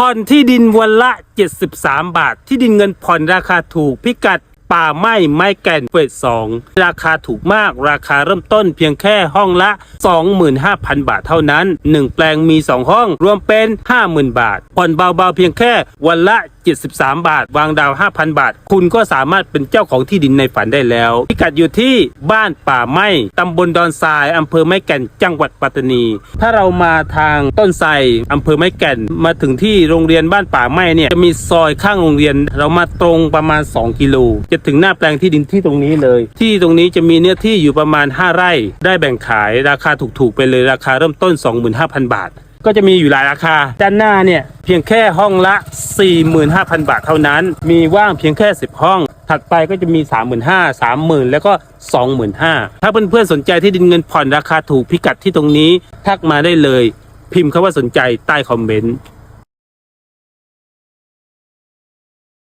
ผ่อนที่ดินวันละ 73 บาท ที่ดินเงินผ่อนราคาถูกพิกัดป่าไม้ไม้แก่นเฟสสองราคาถูกมากราคาเริ่มต้นเพียงแค่ห้องละ 25,000 บาทเท่านั้น 1 แปลงมี 2 ห้องรวมเป็น 50,000 บาท ผ่อนเบาๆเพียงแค่วันละ 73 บาท วางดาว 5,000 บาท คุณก็สามารถเป็นเจ้าของที่ดินในฝันได้แล้ว พิกัดอยู่ที่บ้านป่าไม้ตำบลดอนทรายอำเภอไม้แก่นจังหวัดปัตตานี ถ้าเรามาทางต้นไทรอำเภอไม้แก่นมาถึงที่โรงเรียนบ้านป่าไม้เนี่ยจะมีซอยข้างโรงเรียน เรามาตรงประมาณ 2 กิโลจะถึงหน้าแปลงที่ดินที่ตรงนี้เลย ที่ตรงนี้จะมีเนื้อที่อยู่ประมาณ 5 ไร่ ได้แบ่งขายราคาถูกๆไปเลยราคาเริ่มต้น 25,000 บาท ก็จะมีอยู่หลายราคา ด้านหน้าเนี่ยเพียงแค่ห้องละ 45,000 บาทเท่านั้น มีว่างเพียงแค่ 10 ห้อง ถัดไปก็จะมี 35,000 30,000 แล้วก็ 25,000 ถ้าเพื่อนๆสนใจที่ดินเงินผ่อนราคาถูกพิกัดที่ตรงนี้ทักมาได้เลย พิมพ์คำว่าสนใจใต้คอมเมนต์